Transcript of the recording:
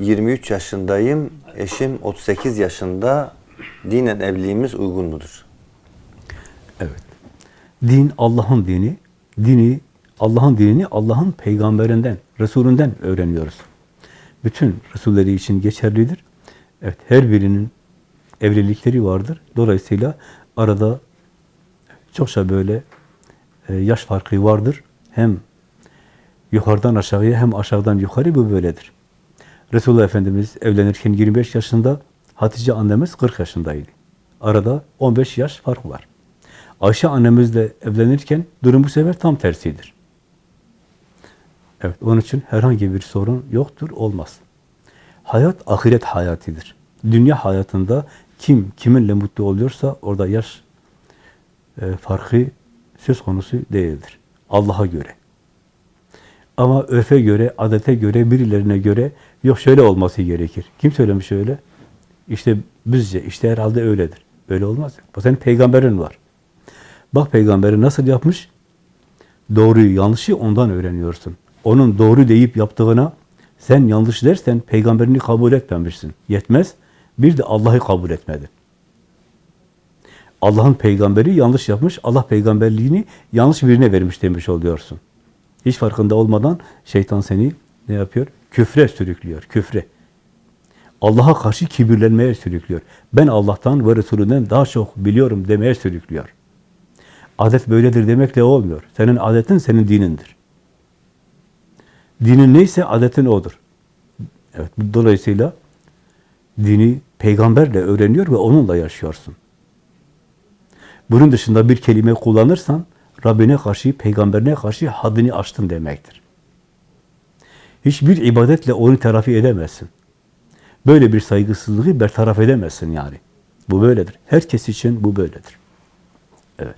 23 yaşındayım, eşim 38 yaşında. Dinen evliliğimiz uygun mudur? Evet. Din Allah'ın dini. Dini Allah'ın dinini Allah'ın peygamberinden, Resulünden öğreniyoruz. Bütün Resulleri için geçerlidir. Evet, her birinin evlilikleri vardır. Dolayısıyla arada çokça böyle e, yaş farkı vardır. Hem yukarıdan aşağıya hem aşağıdan yukarı bu böyledir. Resulullah Efendimiz evlenirken 25 yaşında, Hatice annemiz 40 yaşındaydı. Arada 15 yaş fark var. Ayşe annemizle evlenirken durum bu sefer tam tersidir. Evet, onun için herhangi bir sorun yoktur, olmaz. Hayat ahiret hayatıdır. Dünya hayatında kim kiminle mutlu oluyorsa orada yaş e, farkı söz konusu değildir. Allah'a göre. Ama örfe göre, adete göre, birilerine göre yok şöyle olması gerekir. Kim söylemiş öyle? İşte bizce, işte herhalde öyledir. Öyle olmaz. Bu senin peygamberin var. Bak peygamberi nasıl yapmış? Doğruyu, yanlışı ondan öğreniyorsun. Onun doğru deyip yaptığına sen yanlış dersen peygamberini kabul etmemişsin. Yetmez. Bir de Allah'ı kabul etmedin. Allah'ın peygamberi yanlış yapmış, Allah peygamberliğini yanlış birine vermiş demiş oluyorsun. Hiç farkında olmadan şeytan seni ne yapıyor? Küfre sürüklüyor, küfre. Allah'a karşı kibirlenmeye sürüklüyor. Ben Allah'tan ve Resulünden daha çok biliyorum demeye sürüklüyor. Adet böyledir demekle olmuyor. Senin adetin senin dinindir. Dinin neyse adetin odur. Evet, dolayısıyla dini peygamberle öğreniyor ve onunla yaşıyorsun. Bunun dışında bir kelime kullanırsan Rabbine karşı, peygamberine karşı haddini aştın demektir. Hiçbir ibadetle onu telafi edemezsin. Böyle bir saygısızlığı bertaraf edemezsin yani. Bu böyledir. Herkes için bu böyledir. Evet.